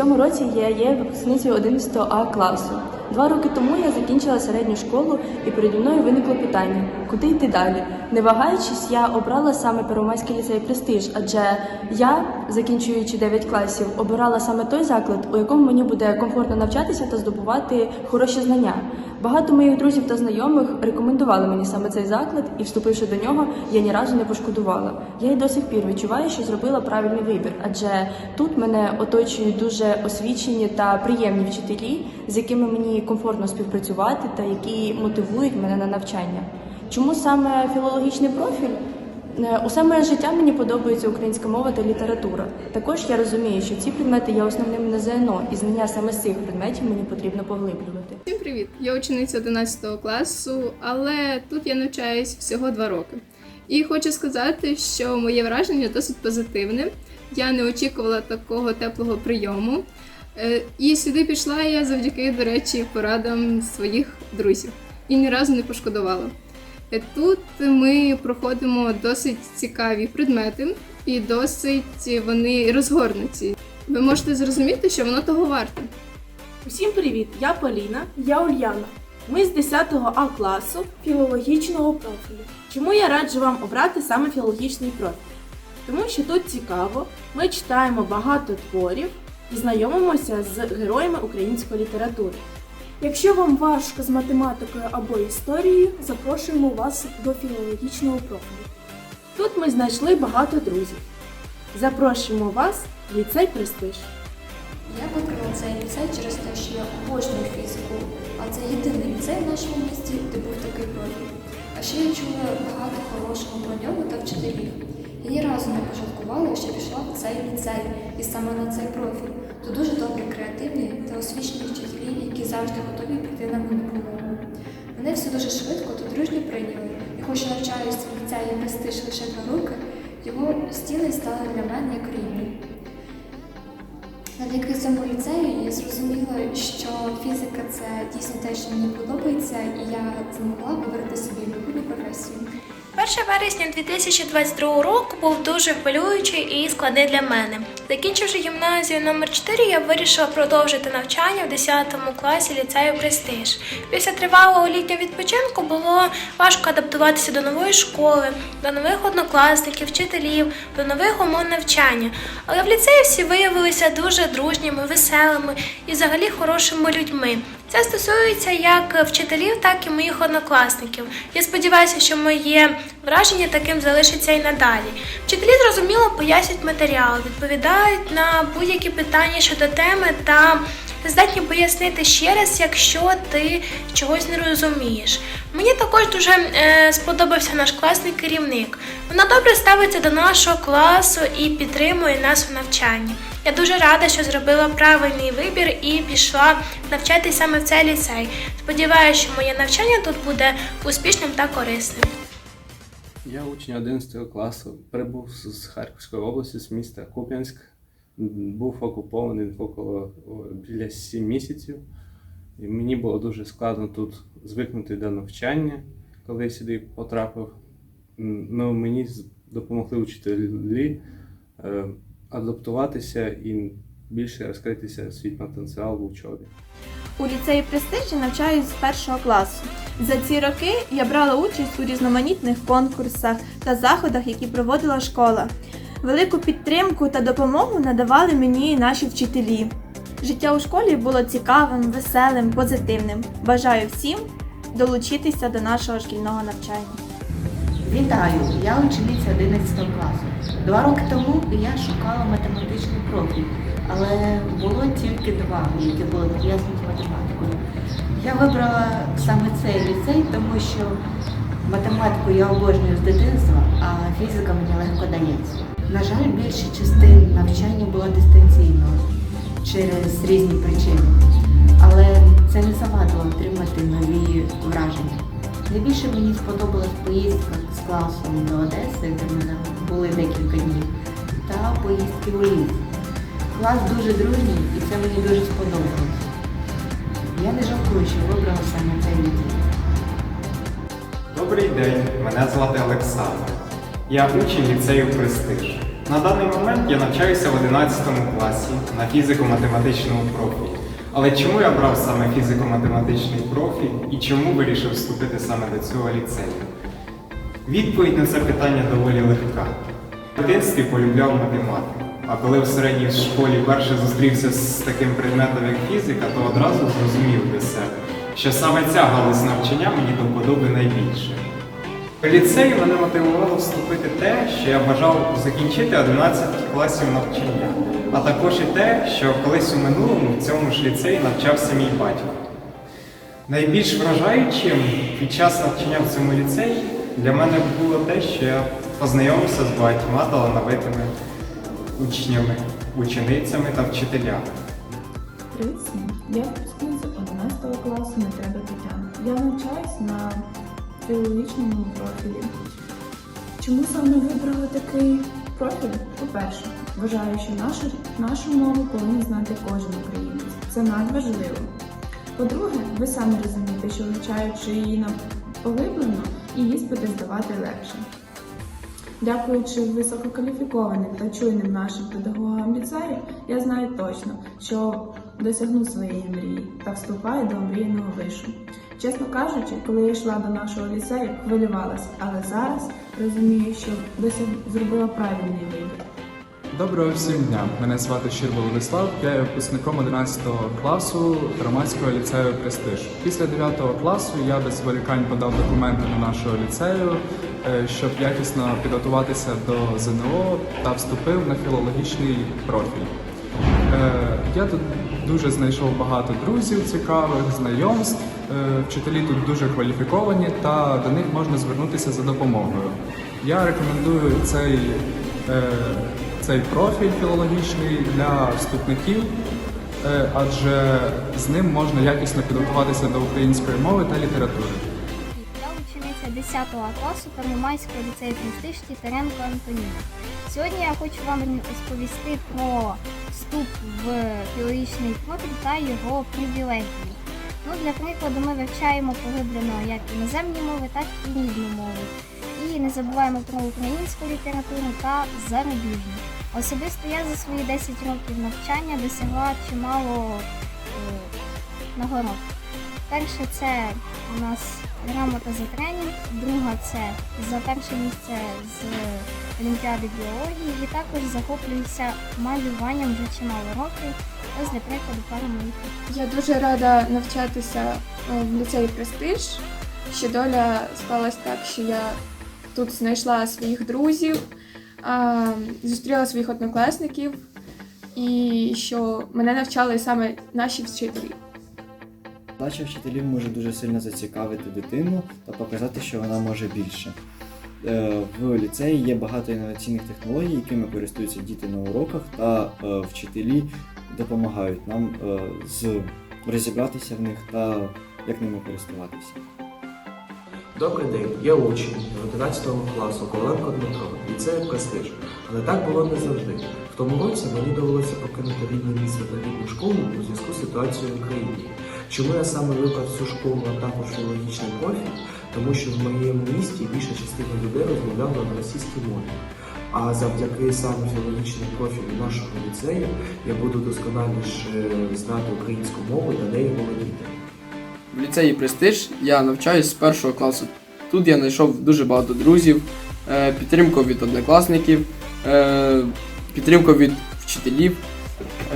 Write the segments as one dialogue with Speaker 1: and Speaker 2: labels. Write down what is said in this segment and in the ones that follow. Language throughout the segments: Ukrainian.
Speaker 1: цьому році я є випускницею 11 А класу. Два роки тому я закінчила середню школу, і переді мною виникло питання, куди йти далі. Не вагаючись, я обрала саме Первомайський ліцей Престиж, адже я, закінчуючи 9 класів, обирала саме той заклад, у якому мені буде комфортно навчатися та здобувати хороші знання. Багато моїх друзів та знайомих рекомендували мені саме цей заклад, і вступивши до нього, я ні разу не пошкодувала. Я й до сих пір відчуваю, що зробила правильний вибір, адже тут мене оточують дуже освічені та приємні вчителі, з якими мені комфортно співпрацювати та які мотивують мене на навчання. Чому саме філологічний профіль? Усе моє життя мені подобається українська мова та література. Також я розумію, що ці предмети є основними на ЗНО, і знання саме з цих предметів мені потрібно поглиблювати.
Speaker 2: Всім привіт! Я учениця 11 класу, але тут я навчаюсь всього два роки. І хочу сказати, що моє враження досить позитивне. Я не очікувала такого теплого прийому. Е, І сюди пішла я завдяки, до речі, порадам своїх друзів і ні разу не пошкодувала. Е, Тут ми проходимо досить цікаві предмети і досить вони розгорнуті. Ви можете зрозуміти, що воно того варте.
Speaker 3: Усім привіт! Я Поліна. Я Ульяна. Ми з 10 А класу філологічного профілю. Чому я раджу вам обрати саме філологічний профіль? Тому що тут цікаво, ми читаємо багато творів і знайомимося з героями української літератури.
Speaker 4: Якщо вам важко з математикою або історією, запрошуємо вас до філологічного профілю.
Speaker 3: Тут ми знайшли багато друзів. Запрошуємо вас в ліцей Престиж.
Speaker 5: Я вибрала цей ліцей через те, що я обожнюю фізику, а це єдиний ліцей в нашому місті, де був такий профіль. А ще я чула багато хорошого про нього та вчителів. Ні разу не пожалкувала, що пішла в цей ліцей і саме на цей профіль. Тут дуже добрі, креативні та освічені вчителі, які завжди готові піти на мою допомогу. Мене все дуже швидко та дружньо прийняли. І хоч навчаюся в ліцеї престиж лише два роки, його стіни стали для мене як рівні. Завдяки цьому ліцею я зрозуміла, що фізика це дійсно те, що мені подобається, і я змогла вибрати собі майбутню професію.
Speaker 6: 1 вересня 2022 року був дуже хвилюючий і складний для мене. Закінчивши гімназію номер 4 я вирішила продовжити навчання в 10 класі ліцею Престиж. Після тривалого літнього відпочинку було важко адаптуватися до нової школи, до нових однокласників, вчителів, до нових умов навчання. Але в ліцеї всі виявилися дуже дружніми, веселими і взагалі хорошими людьми. Це стосується як вчителів, так і моїх однокласників. Я сподіваюся, що моє враження таким залишиться і надалі. Вчителі зрозуміло пояснюють матеріал, відповідають на будь-які питання щодо теми та здатні пояснити ще раз, якщо ти чогось не розумієш. Мені також дуже е, сподобався наш класний керівник. Вона добре ставиться до нашого класу і підтримує нас у навчанні. Я дуже рада, що зробила правильний вибір і пішла навчатися саме в цей ліцей. Сподіваюся, що моє навчання тут буде успішним та корисним.
Speaker 7: Я учень 11 класу, прибув з Харківської області, з міста Куп'янськ. Був окупований около біля 7 місяців. І мені було дуже складно тут звикнути до навчання, коли я сюди потрапив. Ну, мені допомогли учителі е, адаптуватися і більше розкритися свій потенціал в учобі.
Speaker 8: У ліцеї Престиж я навчаюсь з першого класу. За ці роки я брала участь у різноманітних конкурсах та заходах, які проводила школа. Велику підтримку та допомогу надавали мені наші вчителі. Життя у школі було цікавим, веселим, позитивним. Бажаю всім долучитися до нашого шкільного навчання.
Speaker 9: Вітаю! Я учениця 11 класу. Два роки тому я шукала математичний профіль, але було тільки два, які були пов'язані з математикою. Я вибрала саме цей ліцей, тому що математику я обожнюю з дитинства, а фізика мені легко дається. На жаль, більша частина навчання була дистанційно через різні причини, але це не завадило отримати нові враження. Найбільше мені сподобалась поїздка з класом до Одеси, де ми були декілька днів, та поїздки у ліс. Клас дуже дружній і це мені дуже сподобалось. Я не жалкую, що вибрала саме цей ліцей.
Speaker 10: Добрий день, мене звати Олександр. Я учень ліцею Престиж. На даний момент я навчаюся в 11 класі на фізико-математичному профілі. Але чому я брав саме фізико-математичний профіль і чому вирішив вступити саме до цього ліцею? Відповідь на це питання доволі легка. В дитинстві полюбляв математику, а коли в середній школі перше зустрівся з таким предметом, як фізика, то одразу зрозумів для себе, що саме ця галузь навчання мені до вподоби найбільше. Ліцей мене мотивувало вступити те, що я бажав закінчити 11 класів навчання, а також і те, що колись у минулому в цьому ж ліцеї навчався мій батько. Найбільш вражаючим під час навчання в цьому ліцеї для мене було те, що я познайомився з багатьма талановитими учнями, ученицями та вчителями.
Speaker 11: Привіт всім! Я випускниця 11 класу не треба Тетяна. Я навчаюсь на філологічному профілі. Чому саме вибрала такий профіль? По-перше, вважаю, що нашу, нашу мову повинен знати кожен українець. Це надважливо. По-друге, ви самі розумієте, що вивчаючи її поглиблено, і іспити здавати легше. Дякуючи висококваліфікованим та чуйним нашим педагогам ліцею, я знаю точно, що досягну своєї мрії та вступаю до омріяного вишу. Чесно кажучи, коли я йшла до нашого ліцею, хвилювалася, але зараз розумію, що досяг... зробила правильний вибір.
Speaker 12: Доброго всім дня! Мене звати Щирба Владислав, я є випускником 11 класу громадського ліцею Престиж. Після 9 класу я без зволікань подав документи до нашого ліцею, е, щоб якісно підготуватися до ЗНО та вступив на філологічний профіль. Е, Я тут дуже знайшов багато друзів цікавих, знайомств. Е, Вчителі тут дуже кваліфіковані та до них можна звернутися за допомогою. Я рекомендую цей, е, цей профіль філологічний для вступників, е, адже з ним можна якісно підготуватися до української мови та літератури.
Speaker 13: Я учениця 10 класу Первомайського ліцею Престиж Тітаренко Антоніна. Сьогодні я хочу вам розповісти про вступ в філологічний профіль та його привілегії. Ну, для прикладу, ми вивчаємо поглиблено як іноземні мови, так і рідну мову. І не забуваємо про українську літературу та зарубіжну. Особисто я за свої 10 років навчання досягла чимало е, нагород. Перше це у нас грамота за тренінг, друга це за перше місце з Олімпіади біології і також захоплююся малюванням вже чимало років. Ось для прикладу моїх.
Speaker 2: Я дуже рада навчатися е, в ліцеї Престиж. Що доля склалась так, що я тут знайшла своїх друзів, зустріла своїх однокласників, і що мене навчали саме наші вчителі.
Speaker 14: Задача вчителів може дуже сильно зацікавити дитину та показати, що вона може більше. Е, В ліцеї є багато інноваційних технологій, якими користуються діти на уроках, та е, вчителі допомагають нам е, з розібратися в них та як ними користуватися.
Speaker 15: Добрий день, я учень 11 класу Коваленко Дмитро, ліцею Престиж. Але так було не завжди. В тому році мені довелося покинути рідне місце та рідну школу у зв'язку з ситуацією в країні. Чому я саме вибрав цю школу, а також філологічний профіль? Тому що в моєму місті більша частина людей розмовляла на російській мові. А завдяки саме філологічному профілю нашого ліцею я буду досконаліше знати українську мову та нею володіти.
Speaker 16: В ліцеї Престиж я навчаюсь з першого класу. Тут я знайшов дуже багато друзів, е, підтримку від однокласників, е, підтримку від вчителів.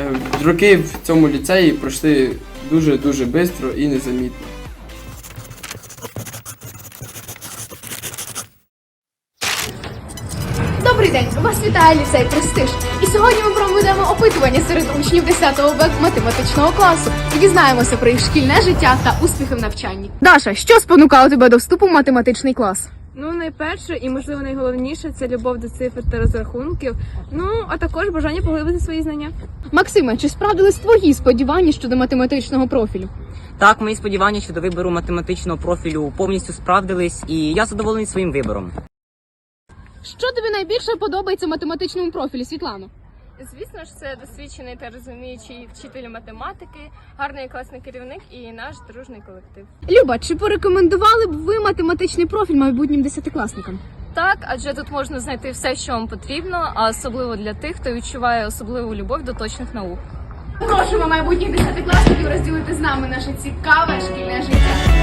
Speaker 16: Е, Роки в цьому ліцеї пройшли дуже-дуже швидко і незамітно.
Speaker 17: Добрий день! Вас вітає ліцей Престиж. І сьогодні ми проведемо опитування серед учнів 10 Б математичного класу і дізнаємося про їх шкільне життя та успіхи в навчанні. Даша, що спонукало тебе до вступу в математичний клас?
Speaker 2: Ну, найперше і можливо найголовніше це любов до цифр та розрахунків. Ну а також бажання поглибити свої знання.
Speaker 17: Максиме, чи справдились твої сподівання щодо математичного профілю?
Speaker 18: Так, мої сподівання щодо вибору математичного профілю повністю справдились, і я задоволений своїм вибором.
Speaker 17: Що тобі найбільше подобається в математичному профілі, Світлано?
Speaker 2: Звісно ж, це досвідчений та розуміючий вчитель математики, гарний класний керівник і наш дружний колектив.
Speaker 17: Люба, чи порекомендували б ви математичний профіль майбутнім десятикласникам?
Speaker 19: Так, адже тут можна знайти все, що вам потрібно, а особливо для тих, хто відчуває особливу любов до точних наук.
Speaker 17: Просимо майбутніх десятикласників розділити з нами наше цікаве шкільне життя.